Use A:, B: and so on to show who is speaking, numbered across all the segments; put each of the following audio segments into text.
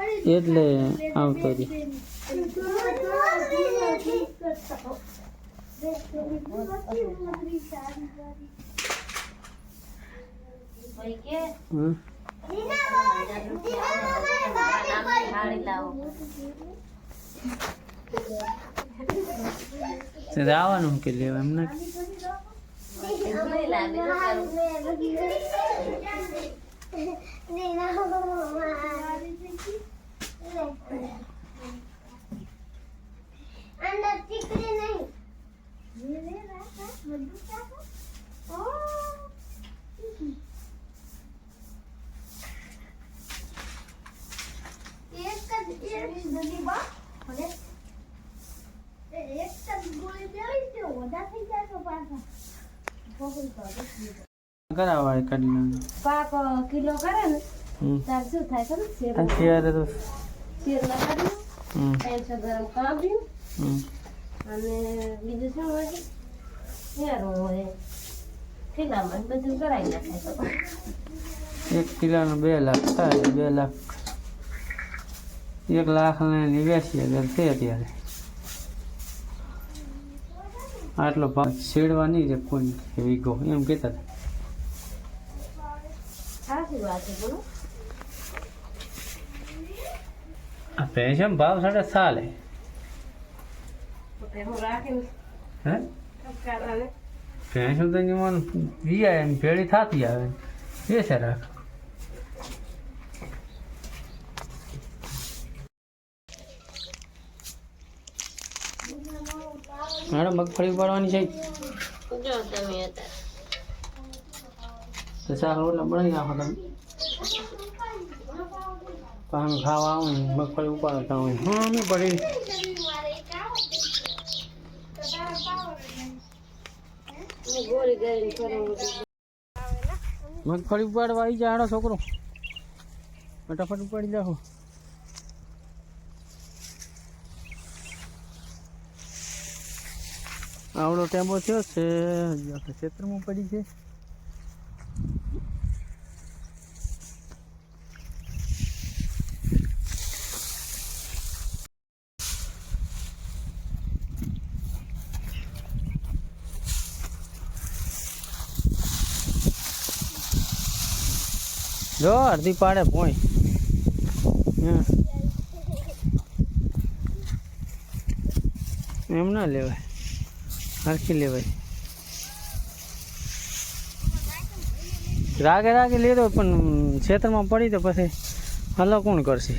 A: એટલે આવતો તે આવવાનું કે લેવા એમને
B: ઢીંગલી લાવી તો કરું.
C: અંદર ચીકણી નહીં એક જ એક નદી બા અને એક જ ગોળી દેવી છે ઓદા થઈ જાય તો પાછા
A: કરાવાય કાઢી
B: પાક કિલો કરે ને તાર શું થાય ખબર? શેર
A: તો
B: શેર લગાડ્યું. ત્રણસો ગ્રામ કાઢ્યું અને બીજું શું હોય? શેરું હોય. બધું કરાવી નાખાય
A: એક કિલોનો બે લાખ થાય બે લાખ એક લાખ ને નેવ્યાસી હજાર છે અત્યારે. આટલો ભાવ છેડવા નહીં છે કોઈ વીઘો એમ કહેતા હતા. પેન્શન ભાવ સાડા ચાલે.
B: હું?
A: પેન્શન તો એમ ભેળી થતી આવે. એ છે રાખ મેડમ મગફળી ઉપાડવાની છે.
B: જો તમે હતા
A: તો શાક બનાવી નાખો તમે. પાણી ખાવા આવું મગફળી ઉપાડતા હોય. હા અમે પડી મગફળી ઉપાડવા આવી જાય આડો છોકરો. ફટાફટ ઉપાડી જાઓ આવડો ટેમ્પો થયો છે આપણે ક્ષેત્રમાં પડી છે. જો, અડધી પાડે પોઈ. એમ ના લેવાય. હરખી લેવાય. રાગે રાગે લેતો પણ ખેતરમાં પડી તો પછી હલો કોણ કરશે?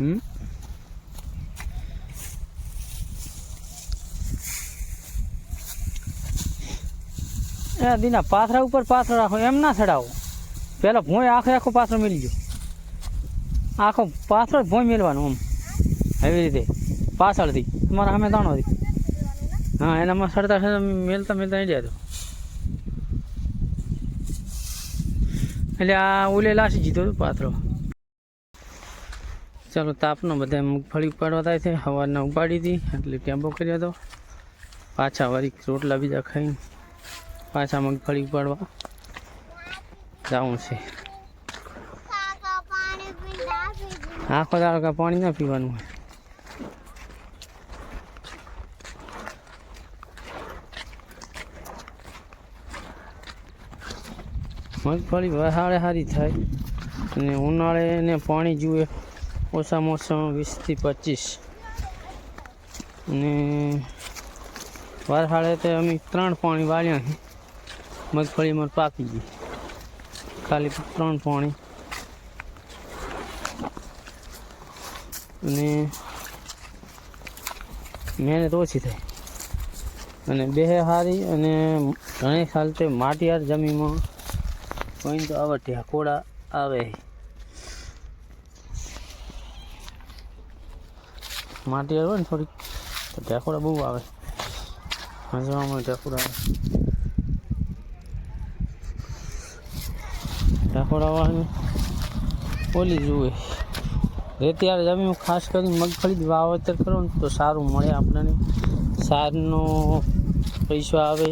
A: હમ? એ દીના પાથરા ઉપર પાથરો રાખો, એમ ના ચડાવો. પેલો ભોંય આખો આખો પાથરો મેળી ગયો. આખો પાથરો જ ભોંય મેળવાનો આમ. એવી રીતે પાછળથી. તમારા સામે દાણોથી હા એનામાં સરતા સરતા મેલતા મેલતા નહીં તો. એટલે આ ઓલે લાસી જીધો હતો પાથરો. ચાલો તાપનો બધા મગફળી ઉપાડવા થાય છે. સવારના ઉપાડી હતી એટલે ટેમ્પો કર્યો હતો. પાછા વળી રોટલા બીજા ખાઈને પાછા મગફળી ઉપાડવા જવું છે. આખો દાડો કાંઈ પાણી ના પીવાનું હોય. મગફળી વહાળે સારી થાય અને ઉનાળે એને પાણી જુએ ઓછામાં ઓછા વીસથી પચીસ. અને વરસાળે તો અમે ત્રણ પાણી વાળ્યા છે. મગફળીમાં પાકી ગઈ. ખાલી ત્રણ પાણી. અને મહેનત ઓછી થાય. અને બે સારી અને ઘણી સાલ તે માટીયાર જમીનમાં કોઈ તો આવે ઢેકોડા આવે માટી આવે ને થોડીક, તો ઢેકોડા બહુ આવે. હજવામાં ઢેકોડા આવે. ઢેકોડા આવે ઓલી જુએ. રેતિયાળ જમીન ખાસ કરીને મગફળી જ વાવેતર કરો ને તો સારું મળે આપણને. સારનો પૈસો આવે.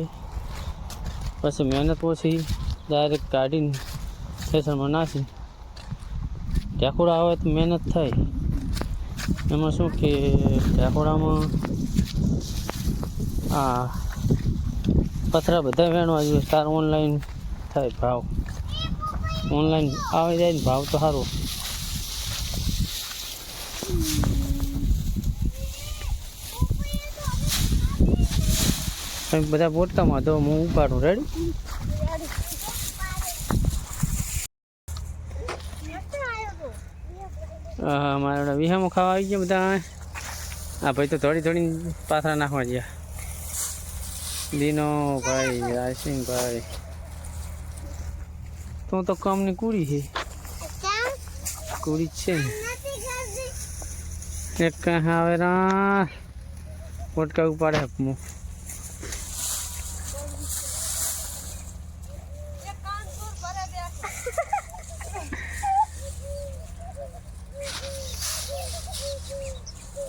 A: પછી મહેનત ઓછી. ડાયરેક્ટ કાઢીને સ્ટેશનમાં નાખી. ટેકોડા આવે તો મહેનત થાય. એમાં શું કે ટેકોડામાં આ પથરા બધા વેણવા જોઈએ. તાર ઓનલાઈન થાય ભાવ. ઓનલાઈન આવી જાય ને ભાવ તો સારો. બધા બોટકામાં તો હું ઉપાડું રેડી હા મારા વિહામો ખાવા આવી ગયા બધા આ ભાઈ તો થોડી થોડી પાથરા નાખવા ગયા. દીનો ભાઈ રાયસિંગભાઈ તું તો કામની કુડી છે. કુરી છે એક આવે રા. પોટકા ઉપાડે હું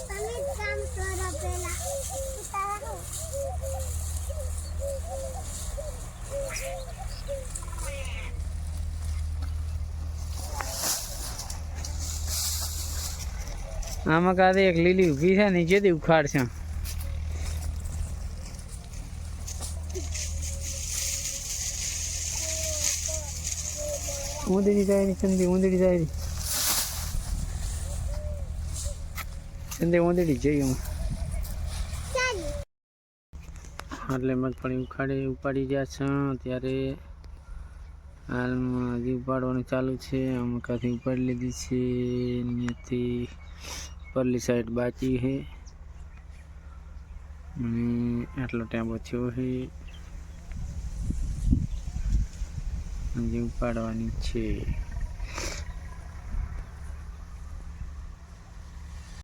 C: તમે જ કામ કરો પેલા ઉતારો
A: આમાં કાંઈ એક લીલી ઊભી છે ને જેથી ઉખાડ છે? ઊંધડી જાય ચંદી ઊંધડી જાય ચંદી ઊંધડી જઈ હું એટલે મગફળી ઉખાડે, ઉપાડી ગયા છે, ત્યારે હાલમાં હજી ઉપાડવાનું ચાલુ છે. અમુક આથી ઉપાડી લીધી છે અહીંયાથી પરલી સાઈડ બાકી છે અને આટલો ટેમ્પો થયો છે હજી ઉપાડવાની છે.